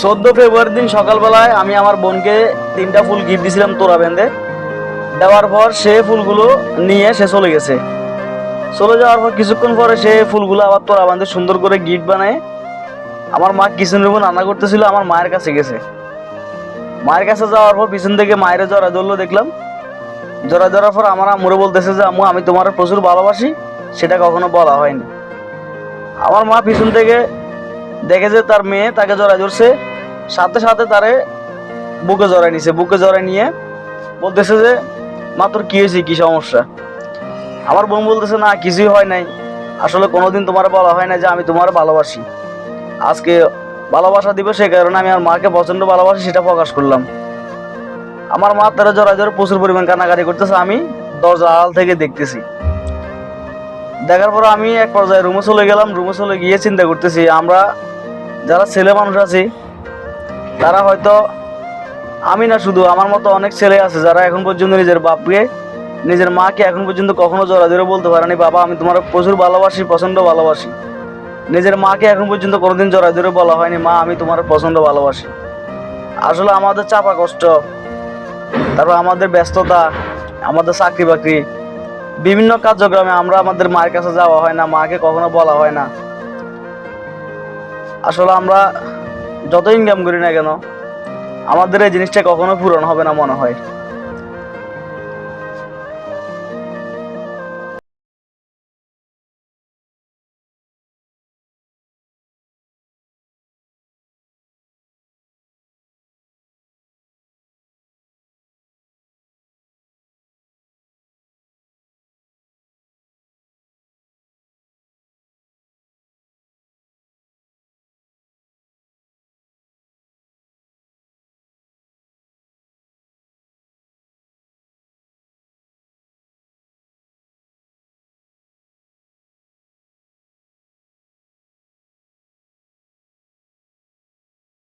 চোদ্দ ফেব্রুয়ারি দিন সকালবেলায় আমি আমার বোনকে তিনটা ফুল গিফট দিয়েছিলাম তোরা বেঁধে। দেওয়ার পর সে ফুলগুলো নিয়ে সে চলে গেছে। চলে যাওয়ার পর কিছুক্ষণ পরে সে ফুলগুলো আবার তোরা বাঁধে সুন্দর করে গিফট বানায়। আমার মা কিচেন রুমে রান্না করতেছিল, আমার মায়ের কাছে গেছে। মায়ের কাছে যাওয়ার পর পিছন থেকে মায়ের জড়া ধরলো দেখলাম। জড়া ধরার পর আমার আম্মুরে বলতেছে যে, আম্মু, আমি তোমার প্রচুর ভালোবাসি, সেটা কখনো বলা হয়নি। আমার মা পিছন থেকে দেখে যে তার মেয়ে তাকে জড়াই ধরছে, সাথে সাথে তারে বুকে জড়াই নিছে। বুকে জড়াই নিয়ে বলতেছে যে, মা, তোর কি হয়েছে? কি সমস্যা? আমার বোন বলতেছে, না, কিছুই হয় নাই। আসলে কোনোদিন তোমার বলা হয় না যে আমি তোমার ভালোবাসি। আজকে ভালোবাসা দিবে সে কারণে আমি আমার মাকে প্রচণ্ড ভালোবাসি, সেটা প্রকাশ করলাম। আমার মা তারা জড়াই ধরে প্রচুর পরিমাণ কান্নাকাটি করতেছে, আমি দরজা আড়াল থেকে দেখতেছি। দেখার পর আমি এক পর্যায়ে রুমে চলে গেলাম। রুমে চলে গিয়ে চিন্তা করতেছি, আমরা যারা ছেলে মানুষ আছি, তারা হয়তো আমি না শুধু, আমার মতো অনেক ছেলে আছে যারা এখন পর্যন্ত নিজের বাপকে, নিজের মাকে এখন পর্যন্ত কখনো জোড়া ধরে বলতে পারেনি বাবা, আমি তোমার প্রচুর ভালোবাসি প্রচণ্ড ভালোবাসি। নিজের মাকে এখন পর্যন্ত কোনোদিন জোড়া ধরে বলা হয়নি, মা, আমি তোমার প্রচণ্ড ভালোবাসি। আসলে আমাদের চাপা কষ্ট, তারপর আমাদের ব্যস্ততা, আমাদের চাকরি বাকরি বিভিন্ন কার্যক্রমে আমরা আমাদের মায়ের কাছে যাওয়া হয় না, মাকে কখনো বলা হয় না। আসলে আমরা যত ইনকাম করি না কেন, আমাদের এই জিনিসটা কখনো পূরণ হবে না মনে হয়।